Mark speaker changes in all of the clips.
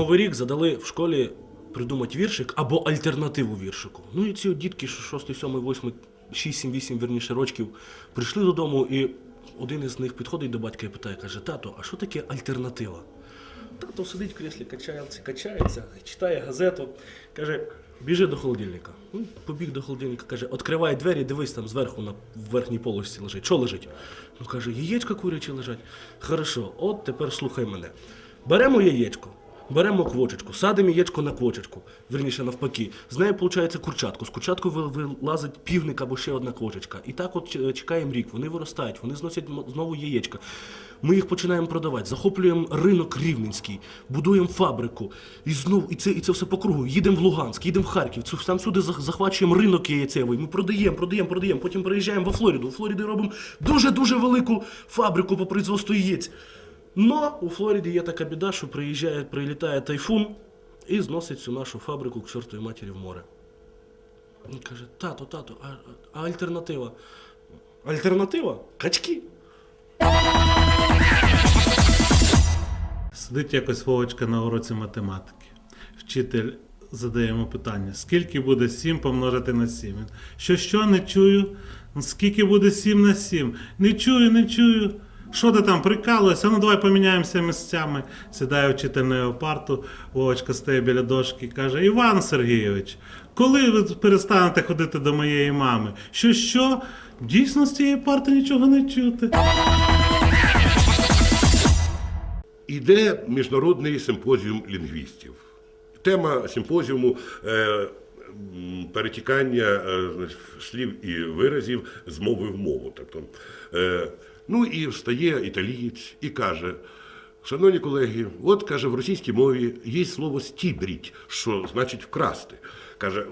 Speaker 1: Новий рік задали в школі придумати віршик або альтернативу віршику. Ну і ці дітки, що 6, 7, 8, 6, 7, 8, верніше рочків, прийшли додому, і один із них підходить до батька і питає, каже, тато, а що таке альтернатива? Тато сидить в кріслі, качається, качається, читає газету, каже, біжи до холодильника. Ну, побіг до холодильника, каже, відкривай двері, дивись там зверху на верхній полості лежить. Що лежить? Ну каже, яєчка курячі лежать. Хорошо, от тепер слухай мене. Беремо яєчко, беремо квочечку, садимо яєчко на квочечку, верніше навпаки. З нею виходить курчатку. З курчатку вилазить півник або ще одна квочечка. І так от чекаємо рік, вони виростають, вони зносять знову яєчка. Ми їх починаємо продавати, захоплюємо ринок рівненський, будуємо фабрику. І знову, і це, і це все по кругу. Їдемо в Луганськ, їдемо в Харків, там сюди захвачуємо ринок яєцевий. Ми продаємо, продаємо, продаємо. Потім переїжджаємо во Флориду. У Флориді робимо дуже-дуже велику фабрику по производству яєць. Но у Флориді є така біда, що приїжджає, прилітає тайфун і зносить цю нашу фабрику к чортовій матері в море. Він каже: тато, тато, а, а альтернатива? Альтернатива? Качки.
Speaker 2: Сидить якось Вовочка на уроці математики. Вчитель задає йому питання: скільки буде 7 помножити на 7? Він, Що що не чую? «Ну, Скільки буде 7 на 7? Не чую, не чую. Що ти там прикалуєшся? Ну давай поміняємося місцями. Сідає вчитель на парту, Вовочка стає біля дошки і каже: Іван Сергійович, коли ви перестанете ходити до моєї мами? Що що? Дійсно з цієї парти нічого не чути.
Speaker 3: Іде міжнародний симпозіум лінгвістів. Тема симпозіуму е, перетікання е, слів і виразів з мови в мову. Тобто, е, ну і встає італієць і каже. Шановні колеги, от каже, в російській мові є слово стібріть, що значить вкрасти. Каже,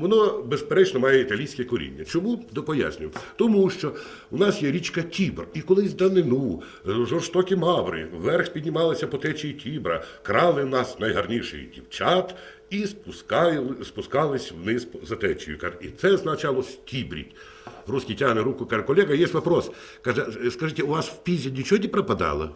Speaker 3: воно безперечно має італійське коріння. Чому? То пояснюю. Тому що у нас є річка Тібр, і колись данину е, жорстокі маври вверх піднімалися по течії Тібра, крали нас найгарніших дівчат і спускали, спускались вниз за течією. І це означало стібріть. Русский тягне руку, каже, колега, є вопрос. Скажіть, у вас в Пізі нічого не пропадало?